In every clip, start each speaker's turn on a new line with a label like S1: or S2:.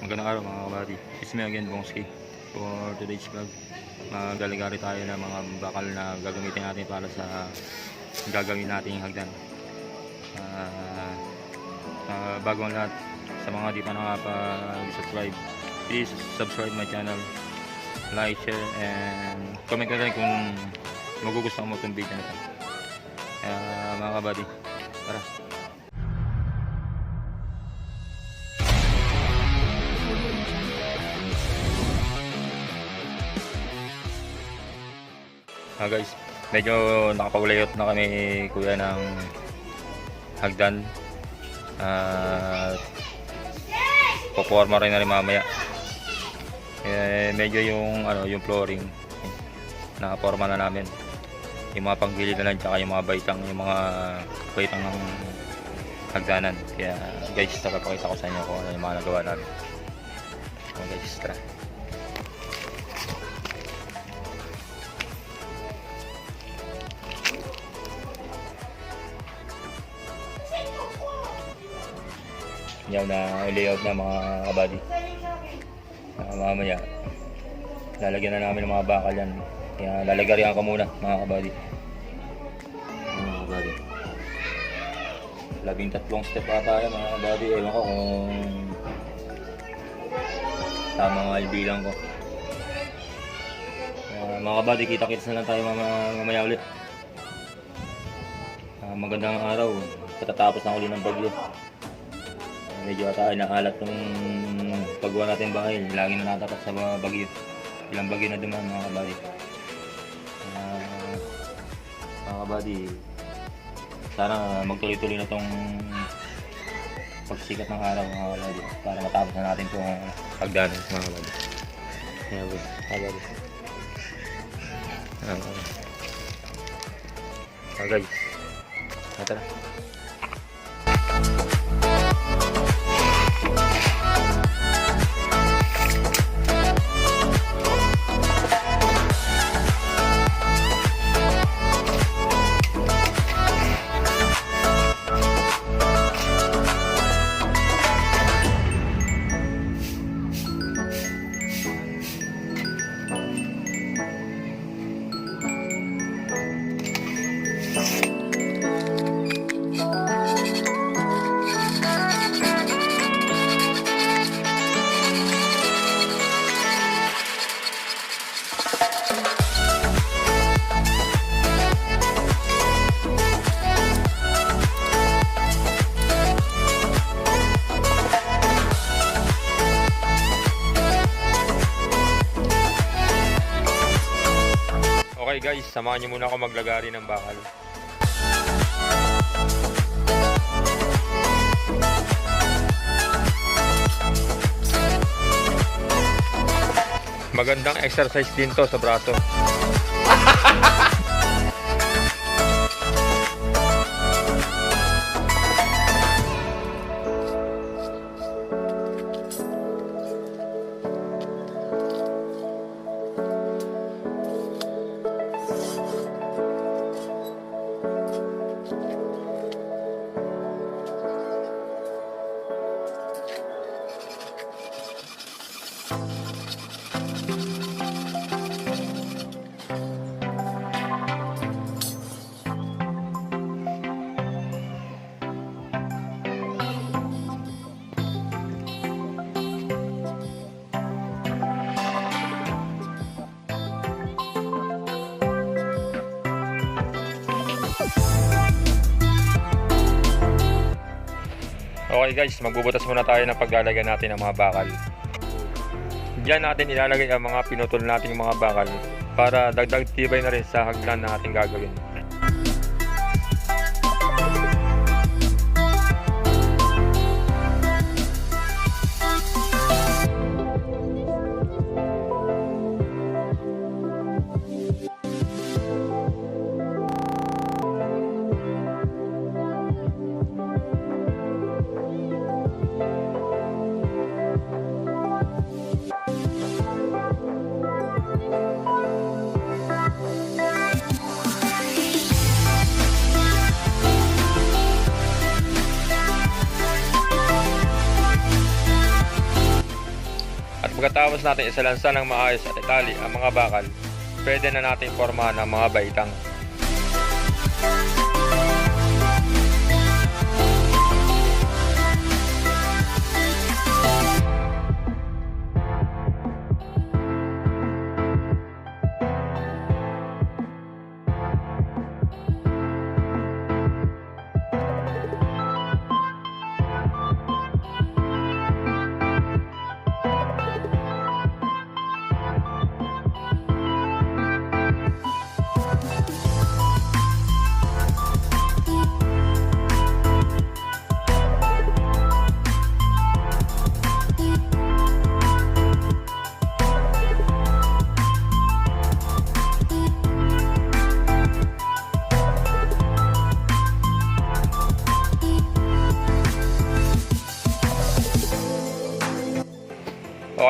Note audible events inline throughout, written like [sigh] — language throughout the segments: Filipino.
S1: Magandang araw mga kabady. It's me again, Bongski. For today's vlog, maglalagari tayo ng mga bakal na gagamitin natin para sa gagawin nating hagdan. Ah, ah, bago ang lahat, sa mga di pa nakapa-subscribe, please subscribe my channel, like, share, and comment ka rin kung magugustuhan mo itong video na ito. Kaya mga kabady, tara. Ah guys, medyo nakapaulayot na kami kuya ng hagdan. At poporma rin na rin mamaya. Eh, medyo yung ano, yung flooring nakaporma na namin. Yung mga panggilid na lang tsaka yung mga baitang, yung mga baitang ng hagdanan. Kaya guys, tara ko sa inyo kung ano yung mga nagawa namin. So guys, tara. Yaw na layout na mga kabady. Uh, mamaya, lalagyan na namin ng mga bakal yan. Kaya lalagarihan ko muna mga kabady. Mga kabady. Labing tatlong step ata yan mga kabady. Ewan ko kung tama nga bilang ko. Kaya, mga kabady, kita-kits na lang tayo mamaya, ulit. Ah, magandang araw. Patatapos na uli ng bagyo medyo ata ay nakalat yung paggawa natin bahay. Lagi na natapat sa mga bagyo. Ilang bagyo na dumaan mga kabady. Ah, mga kabady, sana magtuloy-tuloy na tong pagsikat ng araw mga kabady para matapos na natin itong pagdanan mga kabady. Ba, kabady. Ah, ah, guys. Ah, tara. Okay guys, samahan niyo muna ako maglagari ng bakal. Magandang exercise din to sa braso. [laughs] Okay guys, magbubutas muna tayo ng paglalagay natin ng mga bakal. Diyan natin ilalagay ang mga pinutol nating mga bakal para dagdag tibay na rin sa hagdan na ating gagawin.
S2: Pagkatapos natin isalansa ng maayos at itali ang mga bakal, pwede na natin formahan ng mga baitang.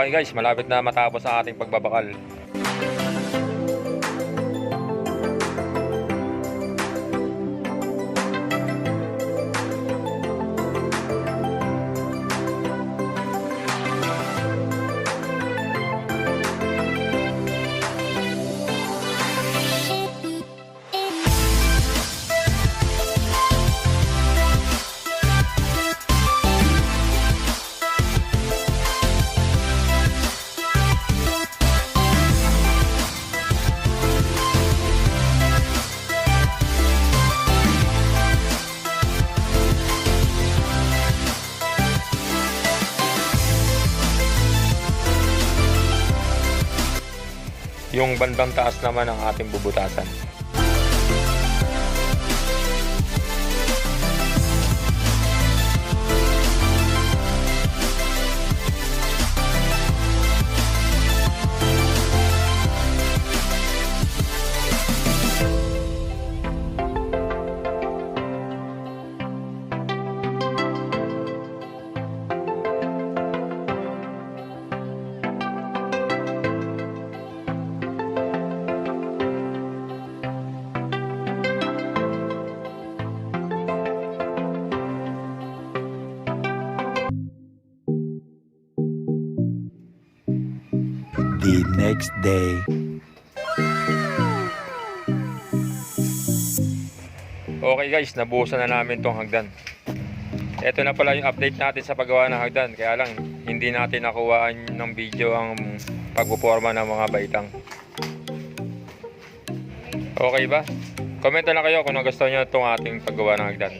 S2: Okay guys, malapit na matapos ang ating pagbabakal. Yung bandang taas naman ang ating bubutasan.
S3: The next day.
S2: Okay guys, nabuhusan na namin tong hagdan. Ito na pala yung update natin sa paggawa ng hagdan. Kaya lang, hindi natin nakuhaan ng video ang pagpuporma ng mga baitang. Okay ba? Comment na kayo kung nagustuhan nyo itong ating paggawa ng hagdan.